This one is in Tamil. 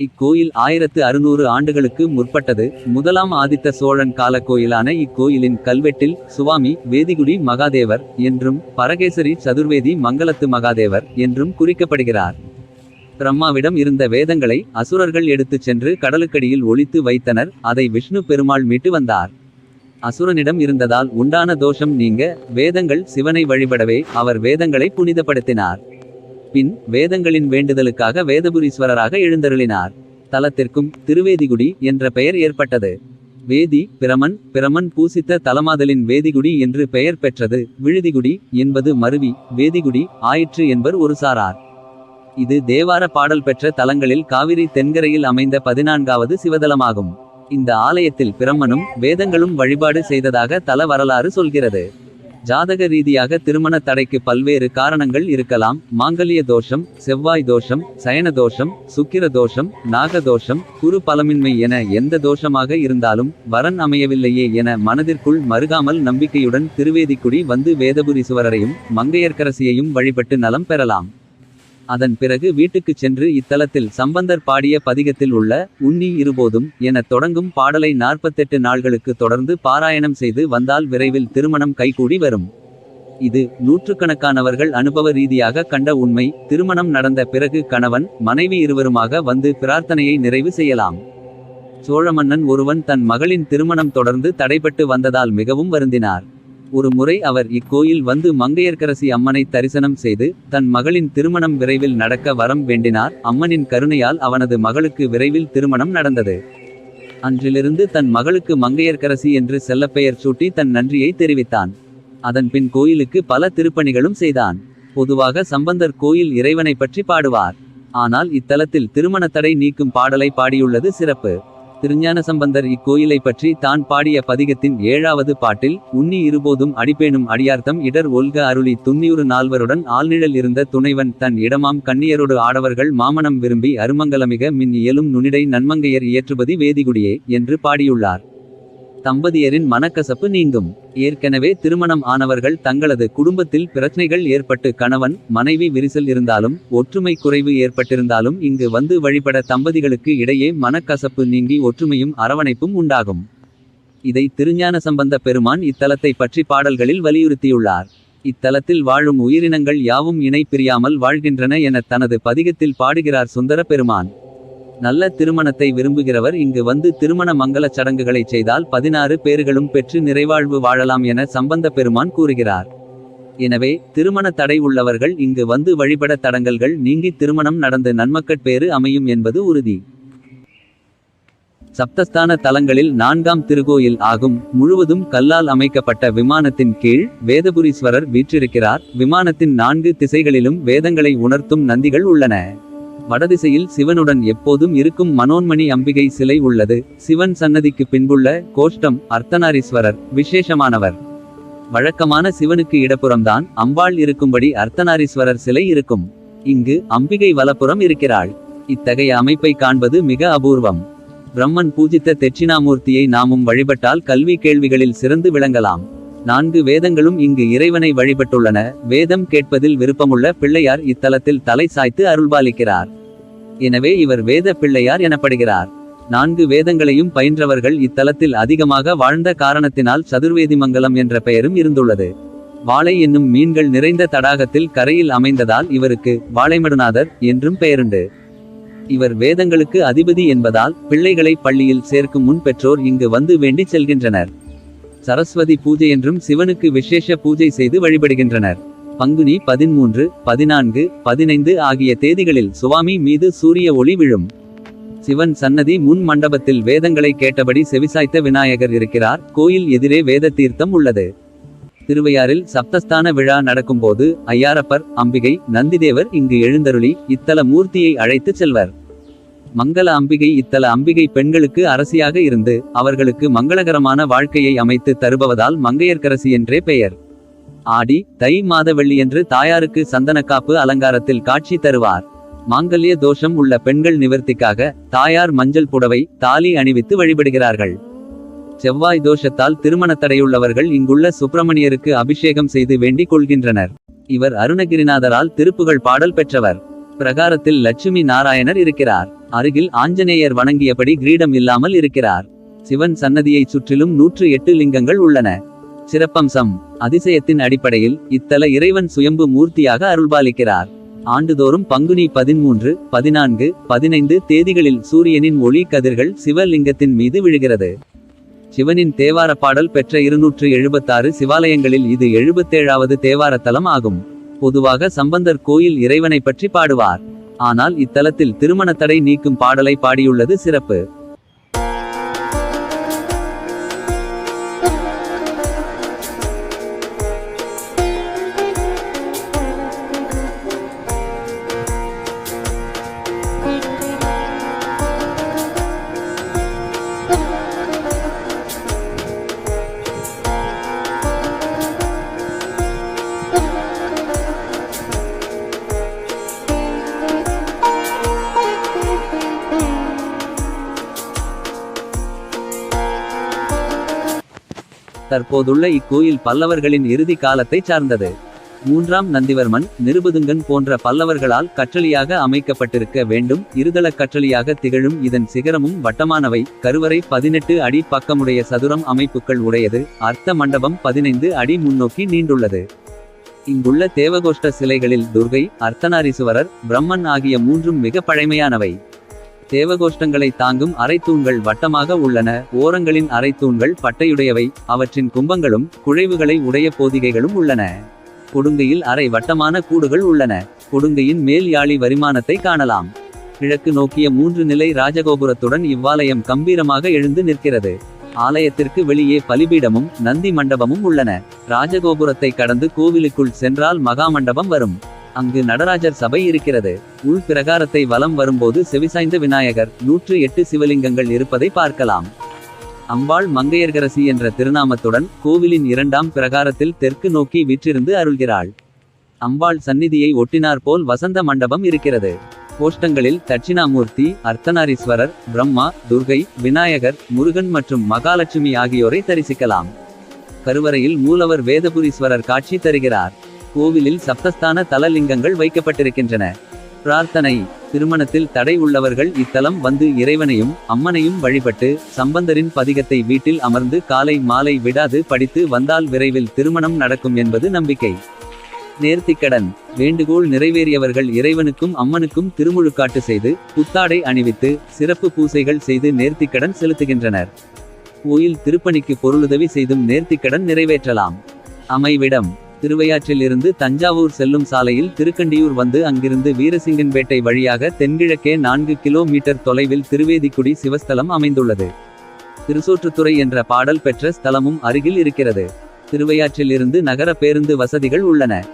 இக்கோயில் ஆயிரத்து அறுநூறு ஆண்டுகளுக்கு முற்பட்டது. முதலாம் ஆதித்த சோழன் கால கோயிலான இக்கோயிலின் கல்வெட்டில் சுவாமி வேதிகுடி மகாதேவர் என்றும் பரகேசரி சதுர்வேதி மங்களத்து மகாதேவர் என்றும் குறிக்கப்படுகிறார். பிரம்மாவிடம் இருந்த வேதங்களை அசுரர்கள் எடுத்துச் சென்று கடலுக்கடியில் ஒளித்து வைத்தனர். அதை விஷ்ணு பெருமாள் மீட்டு வந்தார். அசுரனிடம் இருந்ததால் உண்டான தோஷம் நீங்க வேதங்கள் சிவனை வழிபடவே அவர் வேதங்களை புனிதப்படுத்தினார். பின் வேதங்களின் வேண்டுதலுக்காக வேதபுரீஸ்வரராக எழுந்தருளினார். தலத்திற்கும் திருவேதிகுடி என்ற பெயர் ஏற்பட்டது. வேதி பிரமன் பிரமன் பூசித்த தலமாதலின் வேதிகுடி என்று பெயர் பெற்றது. விழுதிகுடி என்பது மருவி வேதிகுடி ஆயிற்று என்பர் ஒரு சாரார். இது தேவார பாடல் பெற்ற தலங்களில் காவிரி தென்கரையில் அமைந்த பதினான்காவது சிவதலமாகும். இந்த ஆலயத்தில் பிரம்மனும் வேதங்களும் வழிபாடு செய்ததாக தல வரலாறு சொல்கிறது. ஜாதக ரீதியாக திருமண தடைக்கு பல்வேறு காரணங்கள் இருக்கலாம். மாங்கல்ய தோஷம் செவ்வாய் தோஷம் சயன தோஷம் சுக்கிர தோஷம் நாக தோஷம் குரு பலமின்மை என எந்த தோஷமாக இருந்தாலும் வரன் அமையவில்லையே என மனதிற்குள் மறுகாமல் நம்பிக்கையுடன் திருவேதிக்குடி வந்து வேதபுரீசுவரரையும் மங்கையர்க்கரசியையும் வழிபட்டு நலம் பெறலாம். அதன் பிறகு வீட்டுக்குச் சென்று இத்தலத்தில் சம்பந்தர் பாடிய பதிகத்தில் உள்ள உன்னி இருபோதும் எனத் தொடங்கும் பாடலை நாற்பத்தெட்டு நாள்களுக்கு தொடர்ந்து பாராயணம் செய்து வந்தால் விரைவில் திருமணம் கைகூடி வரும். இது நூற்றுக்கணக்கானவர்கள் அனுபவ ரீதியாக கண்ட உண்மை. திருமணம் நடந்த பிறகு கணவன் மனைவி இருவருமாக வந்து பிரார்த்தனையை நிறைவு செய்யலாம். சோழ மன்னன் ஒருவன் தன் மகளின் திருமணம் தொடர்ந்து தடைபட்டு வந்ததால் மிகவும் வருந்தினார். ஒரு முறை அவர் இக்கோயில் வந்து மங்கையர்க்கரசி அம்மனை தரிசனம் செய்து தன் மகளின் திருமணம் விரைவில் நடக்க வரம் வேண்டினார். அம்மனின் கருணையால் அவனது மகளுக்கு விரைவில் திருமணம் நடந்தது. அன்றிலிருந்து தன் மகளுக்கு மங்கையர்க்கரசி என்று செல்லப்பெயர் சூட்டி தன் நன்றியை தெரிவித்தான். அதன்பின் கோயிலுக்கு பல திருப்பணிகளும் செய்தான். பொதுவாக சம்பந்தர் கோயில் இறைவனை பற்றி பாடுவார். ஆனால் இத்தலத்தில் திருமணத்தடை நீக்கும் பாடலை பாடியுள்ளது சிறப்பு. திருஞான சம்பந்தர் இக்கோயிலை பற்றி தான் பாடிய பதிகத்தின் ஏழாவது பாட்டில் உன்னி இருபோதும் அடிப்பேனும் அடியார்த்தம் இடர் ஒல்க அருளி துன்னியுறு நால்வருடன் ஆழ்நிழல் இருந்த துணைவன் தன் இடமாம் கண்ணியரோடு ஆடவர்கள் மாமனம் விரும்பி அருமங்கலமிக மின் இயலும் நுனிடை நன்மங்கையர் இயற்றுபதி வேதிகுடியே என்று பாடியுள்ளார். தம்பதியரின் மனக்கசப்பு நீங்கும். ஏற்கனவே திருமணம் ஆனவர்கள் தங்களது குடும்பத்தில் பிரச்சனைகள் ஏற்பட்டு கணவன் மனைவி விரிசல் இருந்தாலும் ஒற்றுமை குறைவு ஏற்பட்டிருந்தாலும் இங்கு வந்து வழிபட தம்பதிகளுக்கு இடையே மனக்கசப்பு நீங்கி ஒற்றுமையும் அரவணைப்பும் உண்டாகும். இதை திருஞான சம்பந்த பெருமான் இத்தலத்தை பற்றி பாடல்களில் வலியுறுத்தியுள்ளார். இத்தலத்தில் வாழும் உயிரினங்கள் யாவும் இணை பிரியாமல் வாழ்கின்றன என தனது பதிகத்தில் பாடுகிறார் சுந்தர பெருமான் நல்ல திருமணத்தை விரும்புகிறவர் இங்கு வந்து திருமண மங்கள சடங்குகளைச் செய்தால் பதினாறு பேர்களும் பெற்று நிறைவாழ்வு வாழலாம் என சம்பந்த பெருமான் கூறுகிறார். எனவே திருமண தடை உள்ளவர்கள் இங்கு வந்து வழிபட தடங்கல்கள் நீங்கி திருமணம் நடந்து நன்மக்கட்பேறு அமையும் என்பது உறுதி. சப்தஸ்தான தலங்களில் நான்காம் திருக்கோயில் ஆகும். முழுவதும் கல்லால் அமைக்கப்பட்ட விமானத்தின் கீழ் வேதபுரீஸ்வரர் வீற்றிருக்கிறார். விமானத்தின் நான்கு திசைகளிலும் வேதங்களை உணர்த்தும் நந்திகள் உள்ளன. வடதிசையில் சிவனுடன் எப்போதும் இருக்கும் மனோன்மணி அம்பிகை சிலை உள்ளது. சிவன் சன்னதிக்கு பின்புள்ள கோஷ்டம் அர்த்தநாரீஸ்வரர் விசேஷமானவர். வழக்கமான சிவனுக்கு இடப்புறம்தான் அம்பாள் இருக்கும்படி அர்த்தநாரீஸ்வரர் சிலை இருக்கும். இங்கு அம்பிகை வலப்புறம் இருக்கிறாள். இத்தகைய அமைப்பை காண்பது மிக அபூர்வம். பிரம்மன் பூஜித்த தெட்சிணாமூர்த்தியை நாமும் வழிபட்டால் கல்வி கேள்விகளில் சிறந்து விளங்கலாம். நான்கு வேதங்களும் இங்கு இறைவனை வழிபட்டுள்ளன. வேதம் கேட்பதில் விருப்பமுள்ள பிள்ளையார் இத்தலத்தில் தலை சாய்த்து அருள்பாலிக்கிறார். எனவே இவர் வேத பிள்ளையார் எனப்படுகிறார். நான்கு வேதங்களையும் பயின்றவர்கள் இத்தலத்தில் அதிகமாக வாழ்ந்த காரணத்தினால் சதுர்வேதிமங்கலம் என்ற பெயரும் இருந்துள்ளது. வாழை என்னும் மீன்கள் நிறைந்த தடாகத்தில் கரையில் அமைந்ததால் இவருக்கு வாழைமடுநாதர் என்றும் பெயருண்டு. இவர் வேதங்களுக்கு அதிபதி என்பதால் பிள்ளைகளை பள்ளியில் சேர்க்கும் முன் பெற்றோர் இங்கு வந்து வேண்டி செல்கின்றனர். சரஸ்வதி பூஜை என்றும் சிவனுக்கு விசேஷ பூஜை செய்து வழிபடுகின்றனர். பங்குனி பதிமூன்று பதினான்கு பதினைந்து ஆகிய தேதிகளில் சுவாமி மீது சூரிய ஒளி விழும். சிவன் சன்னதி முன் மண்டபத்தில் வேதங்களை கேட்டபடி செவிசாய்த்த விநாயகர் இருக்கிறார். கோயில் எதிரே வேத தீர்த்தம் உள்ளது. திருவையாறில் சப்தஸ்தான விழா நடக்கும்போது ஐயாரப்பர் அம்பிகை நந்திதேவர் இங்கு எழுந்தருளி இத்தல மூர்த்தியை அழைத்துச் செல்வர். மங்கள அம்பிகை இத்தல அம்பிகை பெண்களுக்கு அரசியாக இருந்து அவர்களுக்கு மங்களகரமான வாழ்க்கையை அமைத்து தருபவதால் மங்கையர்க்கரசி என்றே பெயர். ஆடி தை மாத வெள்ளியன்று தாயாருக்கு சந்தனக்காப்பு அலங்காரத்தில் காட்சி தருவார். மாங்கல்ய தோஷம் உள்ள பெண்கள் நிவர்த்திக்காக தாயார் மஞ்சள் புடவை தாலி அணிவித்து வழிபடுகிறார்கள். செவ்வாய் தோஷத்தால் திருமண தடையுள்ளவர்கள் இங்குள்ள சுப்பிரமணியருக்கு அபிஷேகம் செய்து வேண்டிக் கொள்கின்றனர். இவர் அருணகிரிநாதரால் திருப்புகழ் பாடல் பெற்றவர். பிரகாரத்தில் லட்சுமி நாராயணர் இருக்கிறார். அருகில் ஆஞ்சநேயர் வணங்கியபடி கிரீடம் இல்லாமல் இருக்கிறார். சிவன் சன்னதியைச் சுற்றிலும் நூற்று எட்டு லிங்கங்கள் உள்ளன. சிறப்பம்சம். அதிசயத்தின் அடிப்படையில் இத்தல இறைவன் சுயம்பு மூர்த்தியாக அருள்பாலிக்கிறார். ஆண்டுதோறும் பங்குனி பதிமூன்று பதினான்கு பதினைந்து தேதிகளில் சூரியனின் ஒளி கதிர்கள் சிவலிங்கத்தின் மீது விழுகிறது. சிவனின் தேவார பாடல் பெற்ற இருநூற்று எழுபத்தாறு சிவாலயங்களில் இது எழுபத்தேழாவது தேவாரத்தலம் ஆகும். பொதுவாக சம்பந்தர் கோயில் இறைவனை பற்றி பாடுவார். ஆனால் இத்தலத்தில் திருமண தடை நீக்கும் பாடலை பாடியுள்ளது சிறப்பு. தற்போதுள்ள இக்கோயில் பல்லவர்களின் இறுதி காலத்தைச் சார்ந்தது. மூன்றாம் நந்திவர்மன் நிருபதுங்கன் போன்ற பல்லவர்களால் கற்றளியாக அமைக்கப்பட்டிருக்க வேண்டும். இருதள கற்றளியாக திகழும் இதன் சிகரமும் வட்டமானவை. கருவறை பதினெட்டு அடி பக்கமுடைய சதுரம் அமைப்புகள் உடையது. அர்த்த மண்டபம் பதினைந்து அடி முன்னோக்கி நீண்டுள்ளது. இங்குள்ள தேவகோஷ்ட சிலைகளில் துர்கை அர்த்தநாரீசுவரர் பிரம்மன் ஆகிய மூன்றும் மிக பழமையானவை. தேவகோஷ்டங்களை தாங்கும் அரைத்தூண்கள் வட்டமாக உள்ளன. ஓரங்களின் அரைத்தூண்கள் பட்டையுடையவை. அவற்றின் கும்பங்களும் குழைவுகளை உடைய போதிகைகளும் உள்ளன. கொடுங்கையில் அரை வட்டமான கூடுகள் உள்ளன. கொடுங்கையின் மேல் யாழி வரிமானத்தை காணலாம். கிழக்கு நோக்கிய மூன்று நிலை ராஜகோபுரத்துடன் இவ்வாலயம் கம்பீரமாக எழுந்து நிற்கிறது. ஆலயத்திற்கு வெளியே பலிபீடமும் நந்தி மண்டபமும் உள்ளன. ராஜகோபுரத்தை கடந்து கோவிலுக்குள் சென்றால் மகாமண்டபம் வரும். அங்கு நடராஜர் சபை இருக்கிறது. உள் பிரகாரத்தை வலம் வரும்போது செவிசாய்ந்த விநாயகர் நூற்று எட்டு சிவலிங்கங்கள் இருப்பதை பார்க்கலாம். அம்பாள் மங்கையர்கரசி என்ற திருநாமத்துடன் கோவிலின் இரண்டாம் பிரகாரத்தில் தெற்கு நோக்கி விற்றிருந்து அருள்கிறாள். அம்பாள் சந்நிதியை ஒட்டினார் போல் வசந்த மண்டபம் இருக்கிறது. கோஷ்டங்களில் தட்சிணாமூர்த்தி அர்த்தநாரீஸ்வரர் பிரம்மா துர்கை விநாயகர் முருகன் மற்றும் மகாலட்சுமி ஆகியோரை தரிசிக்கலாம். கருவறையில் மூலவர் வேதபுரீஸ்வரர் காட்சி தருகிறார். கோவிலில் சப்தஸ்தான தலலிங்கங்கள் வைக்கப்பட்டிருக்கின்றன. பிரார்த்தனை திருமணத்தில் தடை உள்ளவர்கள் இத்தலம் வந்து இறைவனையும் அம்மனையும் வழிபட்டு சம்பந்தரின் பதிகத்தை வீட்டில் அமர்ந்து காலை மாலை விடாது படித்து வந்தால் விரைவில் திருமணம் நடக்கும் என்பது நம்பிக்கை. நேர்த்திக்கடன் வேண்டுகோள் நிறைவேறியவர்கள் இறைவனுக்கும் அம்மனுக்கும் திருமுழுக்காட்டு செய்து புத்தாடை அணிவித்து சிறப்பு பூசைகள் செய்து நேர்த்திக்கடன் செலுத்துகின்றனர். கோயில் திருப்பணிக்கு பொருளுதவி செய்தும் நேர்த்திக்கடன் நிறைவேற்றலாம். அமைவிடம் திருவையாற்றில் இருந்து தஞ்சாவூர் செல்லும் சாலையில் திருக்கண்டியூர் வந்து அங்கிருந்து வீரசிங்கன்பேட்டை வழியாக தென்கிழக்கே நான்கு கிலோமீட்டர் தொலைவில் திருவேதிக்குடி சிவஸ்தலம் அமைந்துள்ளது. திருசோற்றுத்துறை என்ற பாடல் பெற்ற ஸ்தலமும் அருகில் இருக்கிறது. திருவையாற்றில் இருந்து நகர பேருந்து வசதிகள் உள்ளன.